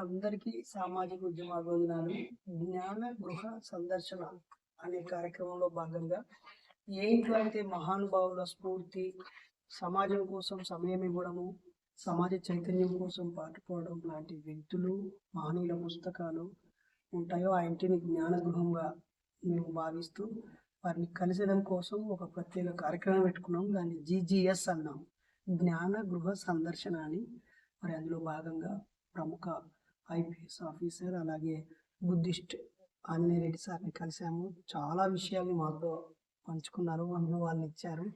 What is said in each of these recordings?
అందరికీ సామాజిక ఉద్యమ అభివందనాలు జ్ఞాన గృహ సందర్శన అనే కార్యక్రమంలో భాగంగా ఏ అయితే మహానుభావుల స్ఫూర్తి సమాజం కోసం సమయం ఇవ్వడము సమాజ చైతన్యం కోసం పాటుపడడం లాంటి వ్యక్తులు మహనీయుల పుస్తకాలు ఉంటాయో ఆ ఇంటిని జ్ఞాన గృహంగా మేము భావిస్తూ వారిని కలిసడం కోసం ఒక ప్రత్యేక కార్యక్రమం పెట్టుకున్నాం. దాన్ని జీజీఎస్ అన్నాం. జ్ఞాన గృహ సందర్శన అని. మరి అందులో భాగంగా ప్రముఖ ఐపీఎస్ ఆఫీసర్ అలాగే బుద్ధిస్ట్ ఆంజనేయ రెడ్డి సార్ని కలిసాము. చాలా విషయాల్ని మాతో పంచుకున్నారు అనుభవాలను ఇచ్చారు.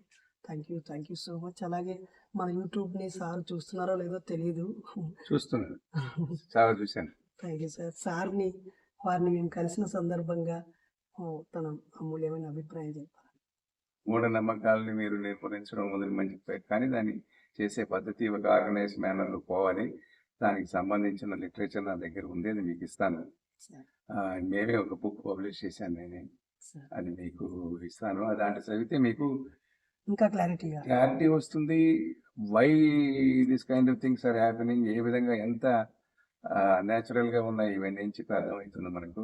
Thank you thank you so much అలాగే మన యూట్యూబ్ని సార్ చూస్తున్నారో లేదో తెలియదు చూస్తున్నాను. చాలా చూశాను. థ్యాంక్ యూ సార్ సార్ని వారిని మేము కలిసిన సందర్భంగా తన అమూల్యమైన అభిప్రాయం చెప్పారు. మూఢనమ్మకాలని మీరు నిర్మూలించడం మొదలు మంచి కానీ దాన్ని చేసే పద్ధతి ఒక ఆర్గనైజ్ మేనర్లో పోవాలి. దానికి సంబంధించిన లిటరేచర్ నా దగ్గర ఉంది అది మీకు ఇస్తాను. మేమే ఒక బుక్ పబ్లిష్ చేశాను నేనే. అది మీకు ఇస్తాను. దాంట్లో చదివితే మీకు ఇంకా క్లారిటీగా క్లారిటీ వస్తుంది. Why this kind of things are happening ఏ విధంగా ఎంత natural గా ఉన్నాయి ఇవన్నీ నుంచి అర్థమవుతుంది మనకు.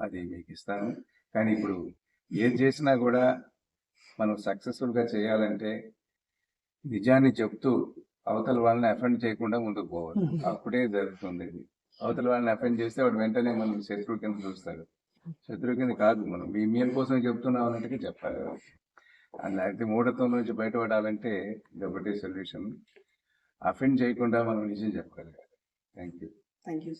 అది మీకు ఇస్తాను. కానీ ఇప్పుడు ఏది చేసినా కూడా మనం successful గా చేయాలంటే నిజాన్ని చెప్తూ అవతల వాళ్ళని అఫెండ్ చేయకుండా ముందుకు పోవాలి. అప్పుడే జరుగుతుంది ఇది. అవతల వాళ్ళని అఫెండ్ చేస్తే వాడు వెంటనే మనం శత్రువు కింద చూస్తాడు. శత్రువు కింద కాదు మనం. మీ మేలు కోసం చెప్తున్నాం అన్నట్టుగా చెప్పాలి అలా అయితే మూఢత్వం నుంచి బయటపడాలంటే ఇది ఒకటే సొల్యూషన్. అఫెండ్ చేయకుండా మనం నిజం చెప్పగలగాలి. Thank you thank you.